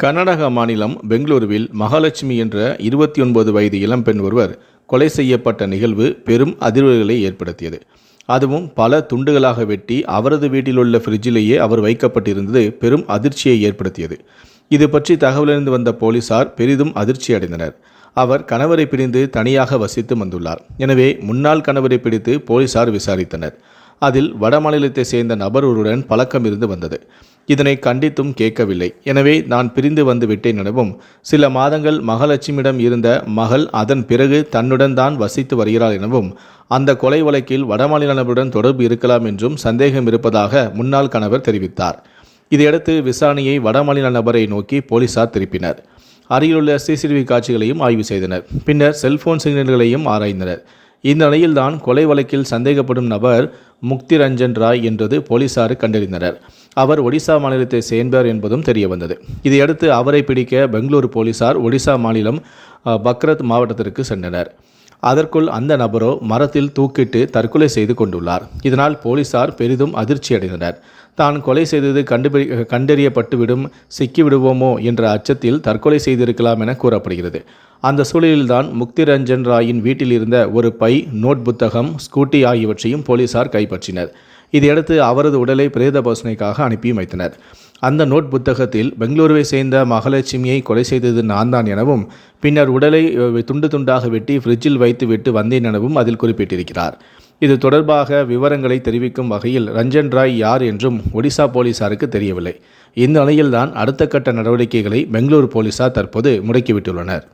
கர்நாடக மாநிலம் பெங்களூருவில் மகாலட்சுமி என்ற இருபத்தி ஒன்பது வயது இளம்பெண் ஒருவர் கொலை செய்யப்பட்ட நிகழ்வு பெரும் அதிர்வுகளை ஏற்படுத்தியது. அதுவும் பல துண்டுகளாக வெட்டி அவரது வீட்டிலுள்ள ஃப்ரிட்ஜிலேயே அவர் வைக்கப்பட்டிருந்தது பெரும் அதிர்ச்சியை ஏற்படுத்தியது. இது பற்றி தகவலறிந்து வந்த போலீசார் பெரிதும் அதிர்ச்சி அடைந்தனர். அவர் கணவரை பிரிந்து தனியாக வசித்து வந்துள்ளார். எனவே முன்னாள் கணவரை பிடித்து போலீசார் விசாரித்தனர். அதில் வடமாநிலத்தை சேர்ந்த நபர் ஒருவருடன் பழக்கம் இருந்து வந்தது. இதனை கண்டித்தும் கேட்கவில்லை. எனவே நான் பிரிந்து வந்து விட்டேன் எனவும் சில மாதங்கள் மகாலட்சுமியிடம் இருந்த மகள் அதன் பிறகு தன்னுடன் தான் வசித்து வருகிறாள் எனவும் அந்த கொலை வழக்கில் வடமாநில நபருடன் தொடர்பு இருக்கலாம் என்றும் சந்தேகம் இருப்பதாக முன்னாள் கணவர் தெரிவித்தார். இதையடுத்து விசாரணையை வடமாநில நபரை நோக்கி போலீசார் திருப்பினர். அருகிலுள்ள சிசிடிவி காட்சிகளையும் ஆய்வு செய்தனர். பின்னர் செல்போன் சிக்னல்களையும் ஆராய்ந்தனர். இந்த நிலையில்தான் கொலை வழக்கில் சந்தேகப்படும் நபர் முக்தி ரஞ்சன் ராய் என்றது போலீசார் கண்டறிந்தனர். அவர் ஒடிசா மாநிலத்தை சேர்ந்தார் என்பதும் தெரியவந்தது. இதையடுத்து அவரை பிடிக்க பெங்களூரு போலீசார் ஒடிசா மாநிலம் பக்ரத் மாவட்டத்திற்கு சென்றனர். அதற்குள் அந்த நபரோ மரத்தில் தூக்கிட்டு தற்கொலை செய்து கொண்டுள்ளார். இதனால் போலீசார் பெரிதும் அதிர்ச்சியடைந்தனர் தான் கொலை செய்தது கண்டுபிடி கண்டறியப்பட்டு விடும் சிக்கிவிடுவோமோ என்ற அச்சத்தில் தற்கொலை செய்திருக்கலாம் என கூறப்படுகிறது. அந்த சூழலில்தான் முக்தி ரஞ்சன் ராயின் வீட்டில் இருந்த ஒரு பை நோட் புத்தகம் ஸ்கூட்டி ஆகியவற்றையும் போலீசார் கைப்பற்றினர். இதையடுத்து அவரது உடலை பிரேத பரிசோதனைக்காக அனுப்பி வைத்தனர். அந்த நோட் புத்தகத்தில் பெங்களூருவை சேர்ந்த மகாலட்சுமியை கொலை செய்தது நான் தான் எனவும் பின்னர் உடலை துண்டு துண்டாக வெட்டி ஃப்ரிட்ஜில் வைத்து விட்டு வந்தேன் எனவும் அதில் குறிப்பிட்டிருக்கிறார். இது தொடர்பாக விவரங்களை தெரிவிக்கும் வகையில் ரஞ்சன் ராய் யார் என்றும் ஒடிசா போலீசாருக்கு தெரியவில்லை. இந்த நிலையில்தான் அடுத்த கட்ட நடவடிக்கைகளை பெங்களூரு போலீசார் தற்போது முடக்கிவிட்டுள்ளனர்.